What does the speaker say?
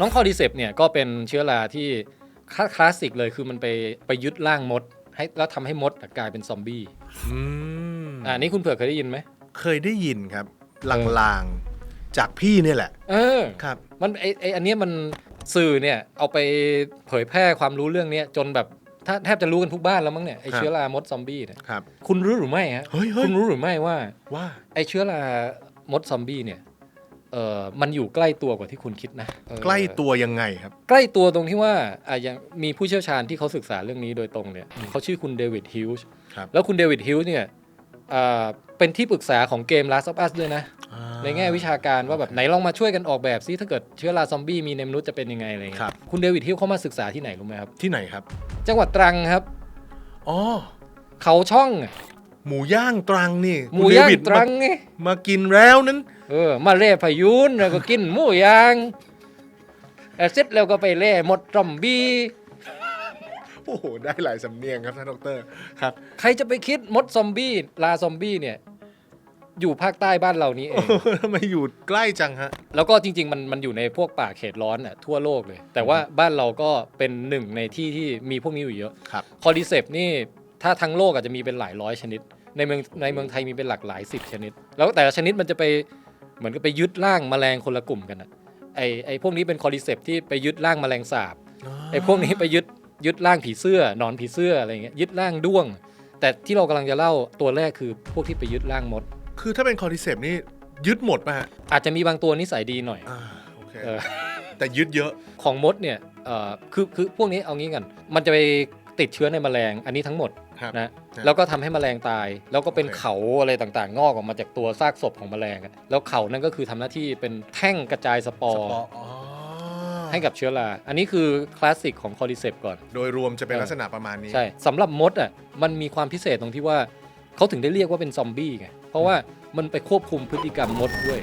น้องคอร์ดิเซปเนี่ยก็เป็นเชื้อราที่คลาคลาสสิกเลยคือมันไปไปยึดร่างมดให้แล้วทำให้มดกลายเป็นซอมบี้อืมอ่านี่คุณเผือกเคยได้ยินไหม เคยได้ยินครับ ลางๆ จากพี่เนี่ยแหละ เออ ครับ มันไอไออันเนี้ยมันสื่อเนี่ยเอาไปเผยแพร่ความรู้เรื่องเนี้ยจนแบบถ้าแทบจะรู้กันทุกบ้านแล้วมั้งเนี่ยไอครับ เชื้อรามดซอมบี้เนี่ยครับ คุณรู้หรือไม่ฮะเฮ้ยเฮ้ย คุณรู้หรือไม่ว่า ว่า ไอเชื้อรามดซอมบี้เนี่ย เออมันอยู่ใกล้ตัวกว่าที่คุณคิดนะเออใกล้ตัวยังไงครับ ใกล้ตัวตรงที่ว่าอะยังมีผู้เชี่ยวชาญที่เขาศึกษาเรื่องนี้โดยตรงเนี่ยเขาชื่อคุณเดวิดฮิลส์ครับ แล้วคุณเดวิดฮิลส์เนี่ยอ่าเป็นที่ปรึกษาของเกม Last of Us ด้วยนะ ในแง่วิชาการว่าแบบไหนลองมาช่วยกันออกแบบซิถ้าเกิดเชื้อราซอมบี้มีในมนุษย์จะเป็นยังไงอะไรเงี้ครัยบ คุณเดวิดฮิลส์เขามาศึกษาที่ไหนรู้ไหมครับที่ไหนครับจังหวัดตรังครับ อ๋อเขาช่องอะหมูย่างตรังนี่หมูย่างคุณเดวิดตรังไงมามากินแล้วนั้น เออ มาเล่พายุนแล้วก็กินหมูย่างแต่เสร็จแล้วก็ไปเล่หมดซอมบี้ โอ้โห ได้หลายสำเนียงครับท่านดอกเตอรครับ ใครจะไปคิดมดซอมบี้ลาซอมบี้เนี่ย อยู่ภาคใต้บ้านเรานี้เอง ทำไมอยู่ใกล้จังฮะ แล้วก็จริง ๆ มันมันอยู่ในพวกป่าเขตร้อนอะทั่วโลกเลย แต่ว่าบ้านเราก็เป็นหนึ่งในที่ที่มีพวกนี้อยู่เยอะครับ คอร์ดิเซปนี่ถ้าทั้งโลกอาจจะมีเป็นหลายร้อยชนิด ในเมืองในเมืองไทยมีเป็นหลักหลายสิบชนิด แล้วแต่ละชนิดมันจะไป เหมือนกับไปยึดร่างแมลงคนละกลุ่มกันอะไอไอพวกนี้เป็นคอร์ดิเซปที่ไปยึดร่างแมลงสาบไอพวกนี้ไปยึดยึดร่างผีเสื้อหนอนผีเสื้ออะไรเงี้ยยึดร่างด้วง แต่ที่เรากำลังจะเล่าตัวแรกคือพวกที่ไปยึดร่างมด คือถ้าเป็นคอร์ดิเซปนี่ยึดหมดป่ะฮะอาจจะมีบางตัวนิสัยดีหน่อย อ่าโอเคเออ แต่ยึดเยอะ ของมดเนี่ยเอ่อคือคือพวกนี้เอางี้กัน มันจะไป ติดเชื้อในแมลงอันนี้ทั้งหมดครับนะครับแล้วก็ทำให้แมลงตาย แล้วก็เป็นโอเค เขาอะไรต่างๆ งอกออกมาจากตัวซากศพของแมลงอะแล้วเขานั่นก็คือทำหน้าที่เป็นแท่งกระจายสปอสร์ปอร์อ๋อให้กับเชื้อราอันนี้คือคลาสสิกของคอร์ดิเซปก่อน โดยรวมจะเป็นเออลักษณะประมาณนี้ใช่สำหรับมดอะมันมีความพิเศษตรงที่ว่าเขาถึงได้เรียกว่าเป็นซอมบี้ไงเพราะว่ามันไปควบคุมพฤติกรรมมดด้วย